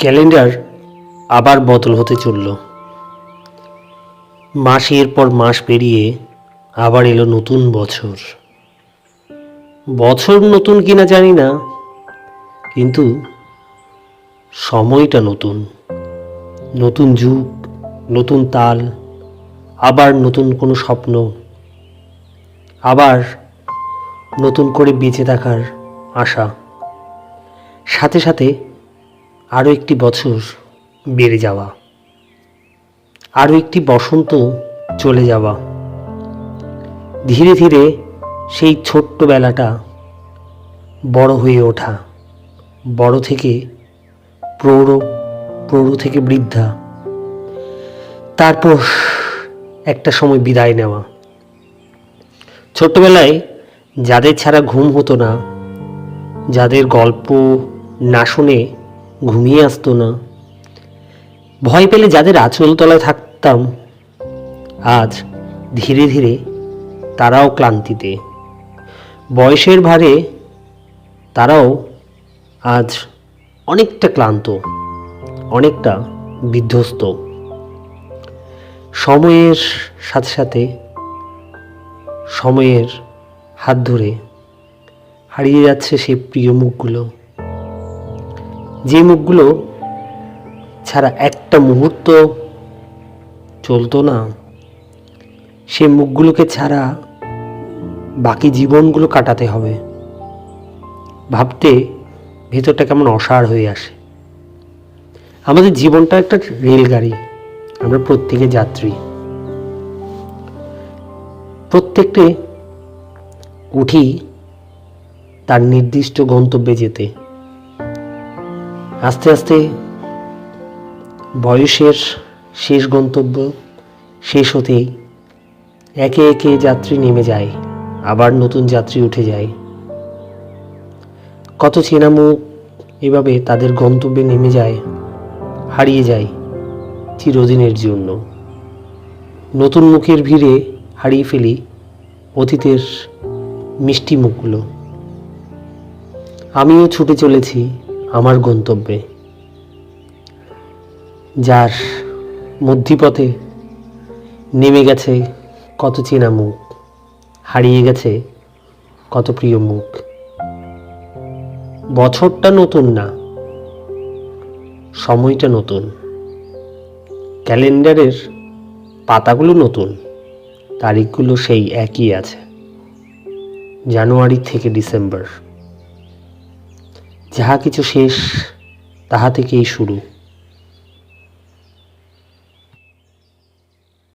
Calendar আবার বদল হতে চলল। মাসের পর মাস পেরিয়ে আবার এলো নতুন বছর। বছর নতুন কিনা জানি না, কিন্তু সময়টা নতুন। নতুন যুগ, নতুন তাল, আবার নতুন কোনো স্বপ্ন, আবার নতুন করে বেঁচে থাকার আশা। সাথে সাথে আরও একটি বছর বেড়ে যাওয়া। আরও একটি বসন্ত চলে যাওয়া। ধীরে ধীরে সেই ছোট্ট বেলাটা বড় হয়ে ওঠা। বড় থেকে প্রৌঢ় প্রৌঢ় থেকে বৃদ্ধা। তারপর একটা সময় বিদায় নেওয়া। ছোট্টবেলায় যাদের ছাড়া ঘুম হতো না, যাদের গল্প না শুনে ঘুমিয়ে আসতো না। ভয় পেলে যাদের আঁচল তলায় থাকতাম, আজ ধীরে ধীরে তারাও ক্লান্তিতে। বয়সের ভারে তারাও আজ অনেকটা ক্লান্ত, অনেকটা বিধ্বস্ত। সময়ের সাথে সাথে সময়ের হাত ধরে হারিয়ে যাচ্ছে সেই প্রিয় মুখগুলো। যে মুখগুলো ছাড়া একটা মুহূর্ত চলতো না, সে মুখগুলোকে ছাড়া বাকি জীবনগুলো কাটাতে হবে। ভাবতে ভেতরটা কেমন অসাড় হয়ে আসে। আমাদের জীবনটা একটা রেলগাড়ি, আমরা প্রত্যেকে যাত্রী। প্রত্যেকটি উঠি তার নির্দিষ্ট গন্তব্যে যেতে। আস্তে আস্তে বয়সের শেষ গন্তব্য শেষ হতেই একে একে যাত্রী নেমে যায়, আবার নতুন যাত্রী উঠে যায়। কত চেনা মুখ এভাবে তাদের গন্তব্যে নেমে যায়, হারিয়ে যায় চিরদিনের জন্য। নতুন মুখের ভিড়ে হারিয়ে ফেলি অতীতের মিষ্টি মুখগুলো। আমিও ছুটে চলেছি আমার গন্তব্যে, যার মধ্যিপথে নেমে গেছে কত চেনা মুখ, হারিয়ে গেছে কত প্রিয় মুখ। বছরটা নতুন না, সময়টা নতুন, ক্যালেন্ডারের পাতাগুলো নতুন, তারিখগুলো সেই একই আছে, জানুয়ারি থেকে ডিসেম্বর। যাহা কিছু শেষ তাহা থেকেই শুরু।